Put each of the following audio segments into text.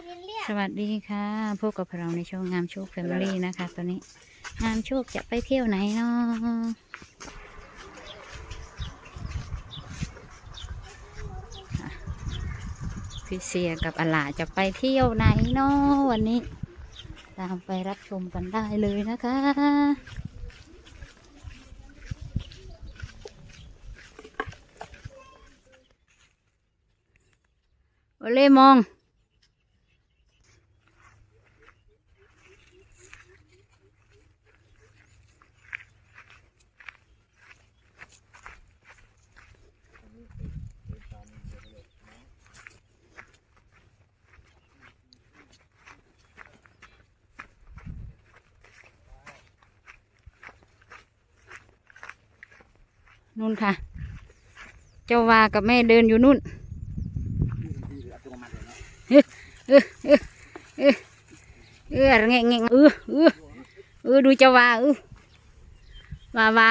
สวัสดีค่ะ พบกับเราในช่องงามโชคแฟมิลี่นะคะ ตอนนี้ งามโชคจะไปเที่ยวไหนเนาะอะพี่เสียกับอลาจะไปเที่ยวไหนเนาะวันนี้ ตามไปรับชมกันได้เลยนะคะโอเล่มอง นู่นค่ะ เจ้าวากับแม่เดินอยู่นู่นเออเออเออเออเออแงะแงะเออเออเออดูเจ้าวาเออวาวา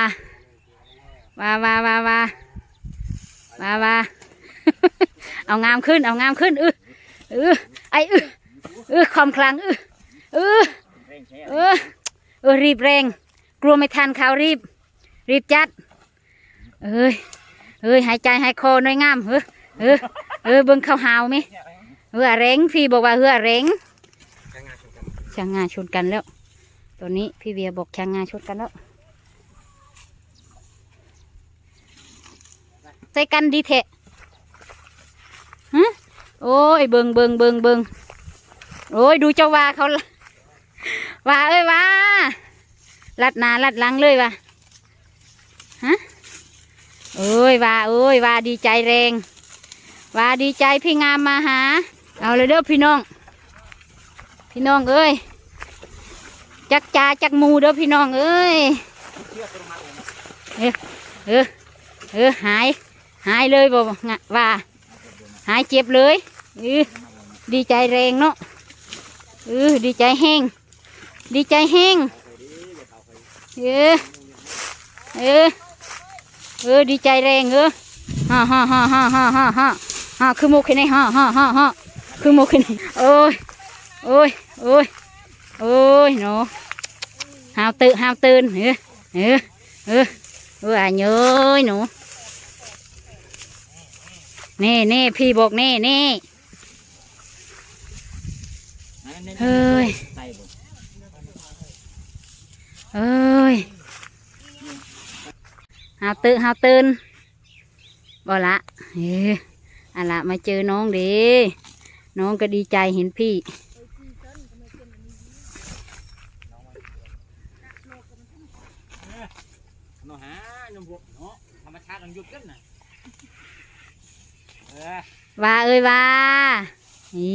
วาวาวาวาวาวาเอางามขึ้น เอางามขึ้นเออเออไอเออเออความคลังเออเออเออเออรีบแรง กลัวไม่ทันเขารีบ รีบจัด เอ้ยเอ้ยหายใจหายคอน่อยงามเฮ้อเออเออเบิ่งเขาหาวไหมเฮือเร่งพี่บอกว่าเฮือเร่งช่างงานชนกันแล้ว ตัวนี้พี่เวียบอกช่างงานชนกันแล้วใส่กันดีเทะฮะโอ้ยเบิงเบิงเบิงเบิงโอ้ยดูเจ้าว่าเขาว่าเอ้ยว่าลัดนาลัดลังเลยว่ะฮะ เอ้ยว่าเอ้ยว่าดีใจแรง ว่าดีใจพี่งามมาหา เอาเลยเด้อพี่น้อง พี่น้องเอ้ยจักจ่าจักมูเด้อพี่น้องเอ้ยเออเออเออหาย หายเลยบอกว่า หายเจ็บเลยเออดีใจแรงเนาะเออดีใจแห้งดีใจแห้งเออเออ เออดีใจแรงเออฮ่าฮ่าฮ่าฮ่าฮ่าฮ่าฮ่าฮ่าคือโมกขึ้นในฮ่าฮ่าฮ่าฮ่าคือโมกขึ้นในโอ้ยโอ้ยโอ้ยโอ้ยหนูห้าวตื่นห้าวตื่นเออเออเออเอออะเย้ยหนูเน่เน่พี่บอกเน่เน่เฮ้ยเอ้ย หาตื่นหาตื่นบอละเอออะละมาเจอน้องดีน้องก็ดีใจเห็นพี่ nó há nhom buộc nó thầm mà cha đang dục rất nè ว่าเอ้ยว่าอี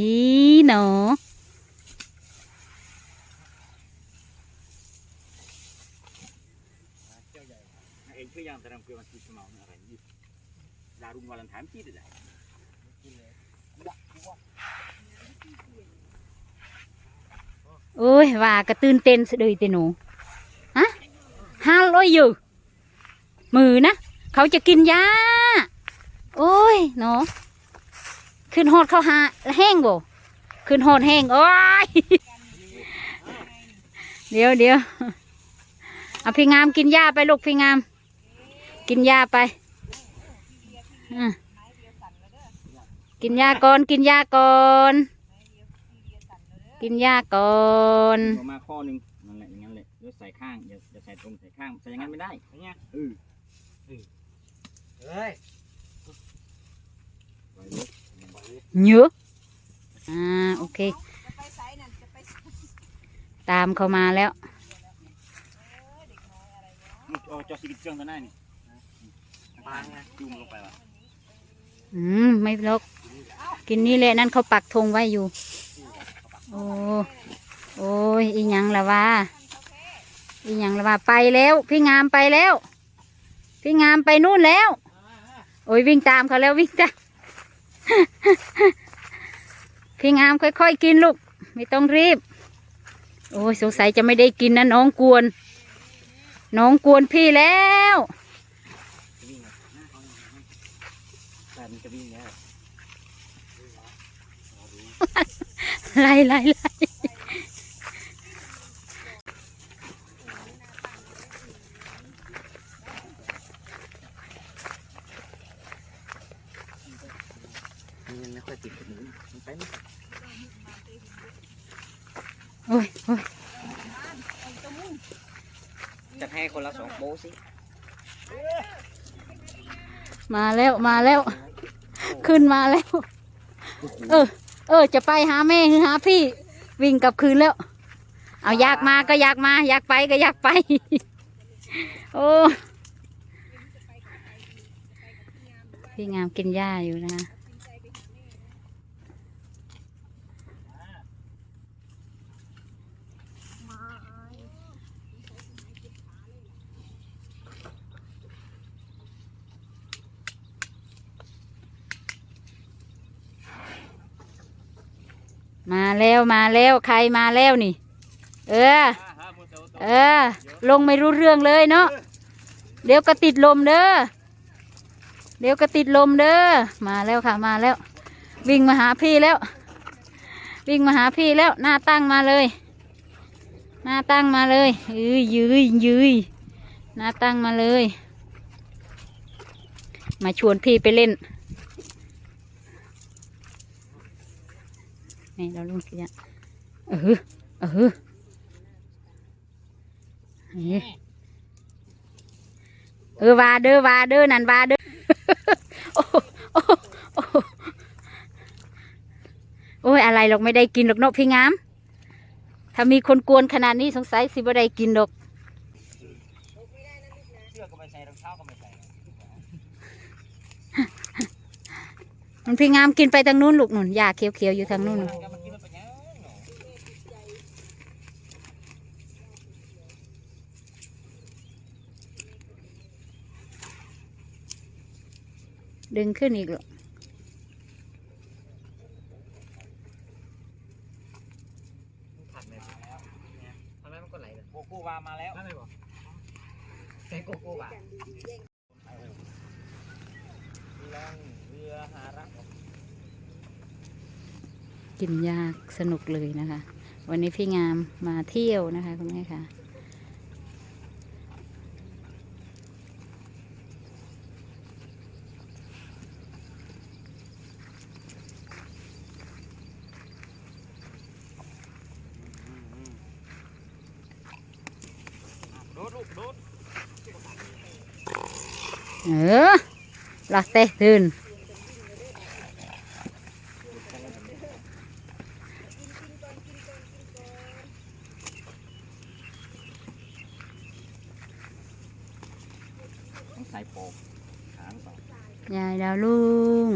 หนู Düşmanın herhangi. Larun valan tam ki dedi. Ôi, và cái tương tên sẽ đời tên nó. Hả? Ha lỗi dữ. Mừ nè, khẩu cho kinh giá. Ôi, nó. Khuyên hột khẩu hạ là heng bồ. Khuyên hột heng. Ôi. Điều, điều. À, phi ngam kinh giá bay lục phi ngam. กินยาโอ้ยหนูขึ้นหอดเขาหาแห้งบ่ขึ้นหอดแห้งโอ้ยเดี๋ยวเดี๋ยวเอาพี่งามกินยาไปลูกพี่งามกินยาไปอะกินยาก่อนกินยาก่อนกินยาก่อนเอามาข้อหนึ่งนั่นแหละอย่างนั้นแหละแล้วใส่ข้างอย่าอย่าใส่ตรงใส่ข้างใส่อย่างนั้นไม่ได้เนี่ยเออเออเฮ้ยปล่อยลูกเยอะอ่าโอเค ตามเขามาแล้วเอาจอสิกิเครื่องตัวหน้านี่ ปางไงจุ่มลงไปวะอืมไม่ลกกินนี่แหละนั่นเขาปักธงไว้อยู่ โอ้โอ้ยอีหยังละว่าอีหยังละว่าไปแล้ว พี่งามไปแล้ว พี่งามไปนู่นแล้ว โอ้ยวิ่งตามเขาแล้ววิ่งตามพี่งามค่อยๆกินลูกไม่ต้องรีบ โอ้ยสงสัยจะไม่ได้กินนะน้องกวน น้องกวนพี่แล้ว แต่มันจะวิ่งแล้ว ไล่ไล่ไล่มันไม่ค่อยติดกับหนูมันไปไม่โอ้ยโอ้ยจะให้คนละสองโบสิ มาแล้วมาแล้ว ขึ้นมาแล้ว เออ เออ จะไปหาแม่หรือหาพี่ วิ่งกลับคืนแล้ว เอาอยากมาก็อยากมา อยากไปก็อยากไป โอ้พี่งามกินหญ้าอยู่นะ มาแล้วมาแล้วใครมาแล้วนี่ เออ เออ ลงไม่รู้เรื่องเลยเนาะเดี๋ยวก็ติดลมเด้อเดี๋ยวก็ติดลมเด้อมาแล้วค่ะมาแล้ว วิ่งมาหาพี่แล้ว วิ่งมาหาพี่แล้ว หน้าตั้งมาเลย หน้าตั้งมาเลยยืยยืยยืยหน้าตั้งมาเลย มาชวนพี่ไปเล่น นี่เราลุงกี่ยเออเออนี่เออวาเด้อวาเด้อนั่นวาเด้อโอ้โหโอ้โหโอ้โหโอ้ยอะไรหรอกไม่ได้กินหรอกนาะพี่งาม ถ้ามีคนกวนขนาดนี้สงสัยสิบ่ได้กินหรอกเสื้อก็ไม่ใส่รองเท้าก็ไม่ใส่ มันพี่งามกินไปทางนู้นลูกหนุนหญ้าเขียวๆอยู่ทางนู้นก็มันกินมันเป็นยังหนูดึงขึ้นอีกลูกผัดเลยแล้วทำไมมันก็ไหลเลยโกโก้วามาแล้วไม่บอกใส่โกโก้วาล่องเรือหารักกินยากสนุกเลยนะคะ วันนี้พี่งามมาเที่ยวนะคะคุณแม่ค่ะโดดลูกโดดเออลาเต้ตื่น ต้องใส่โปกหางสอง ยายดาวลุง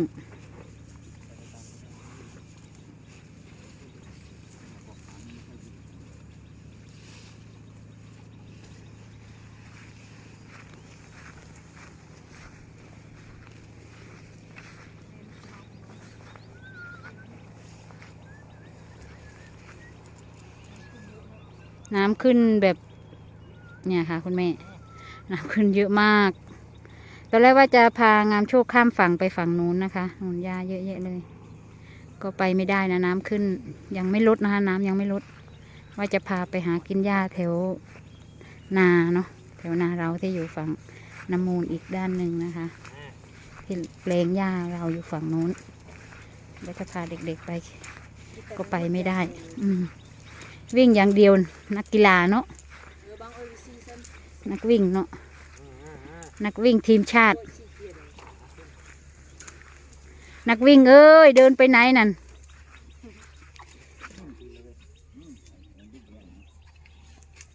น้ำขึ้นแบบเนี่ยค่ะ คุณแม่ น้ำขึ้นเยอะมาก ตอนแรกว่าจะพางามโชคข้ามฝั่งไปฝั่งนู้นนะคะนูนหญ้าเยอะแยะเลย ก็ไปไม่ได้นะน้ำขึ้น ยังไม่ลดนะคะ น้ำยังไม่ลด ว่าจะพาไปหากินหญ้าแถวนาเนาะแถวนาเราที่อยู่ฝั่งน้ำมูลอีกด้านหนึ่งนะคะ ที่แปลงหญ้าเราอยู่ฝั่งนู้นแล้วจะพาเด็กๆไป ก็ไปไม่ได้ อืม วิ่งอย่างเดียวนักกีฬาเนาะนักวิ่งเนาะนักวิ่งทีมชาติ นักวิ่งเอ้ยเดินไปไหนนั่น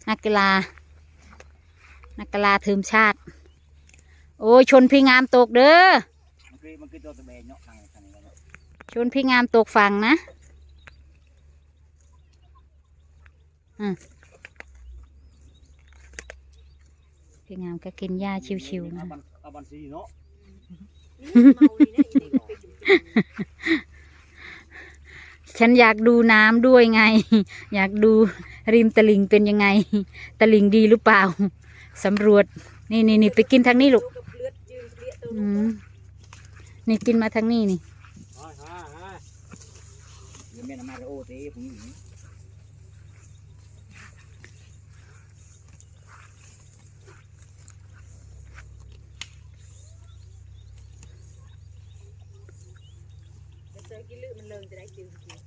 นักกีฬา นักกีฬาทีมชาติ โอ้ยชนพี่งามตกเด้อชนพี่งามตกฝั่งนะ อืมพี่งามก็กินหญ้าชิวๆนะเอาบันเอาบันซีเนาะฉันอยากดูน้ำด้วยไง อยากดูริมตลิ่งเป็นยังไงตลิ่งดีหรือเปล่าสำรวจ นี่นี่นี่ไปกินทางนี้ลูกอืมนี่กินมาทางนี้นี่ ฮ่าฮ่าฮ่า เมียนมาโอเต้ผมอยู่ เจอกินลือมันเลิงจะได้ กินกิน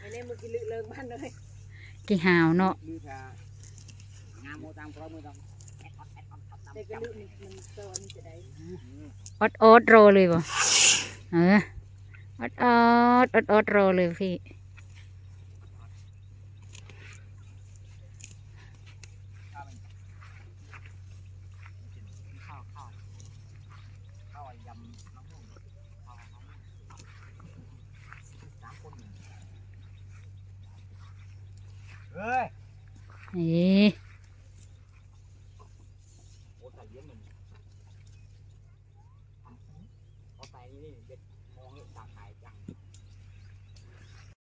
ไม่ได้มือกินลือเลิงบ้านเลยกี่หาวเนาะลือค่ะงามโมตามพร้อมมือตามแต่กินลือมันมันโตมันจะได้ออดออดรอเลยบ่เออออดออดออดออดรอเลยพี่ ข้าวข้าวข้าวยำน้ำมันข้าวน้ำมันสามคน เฮ้ยนี่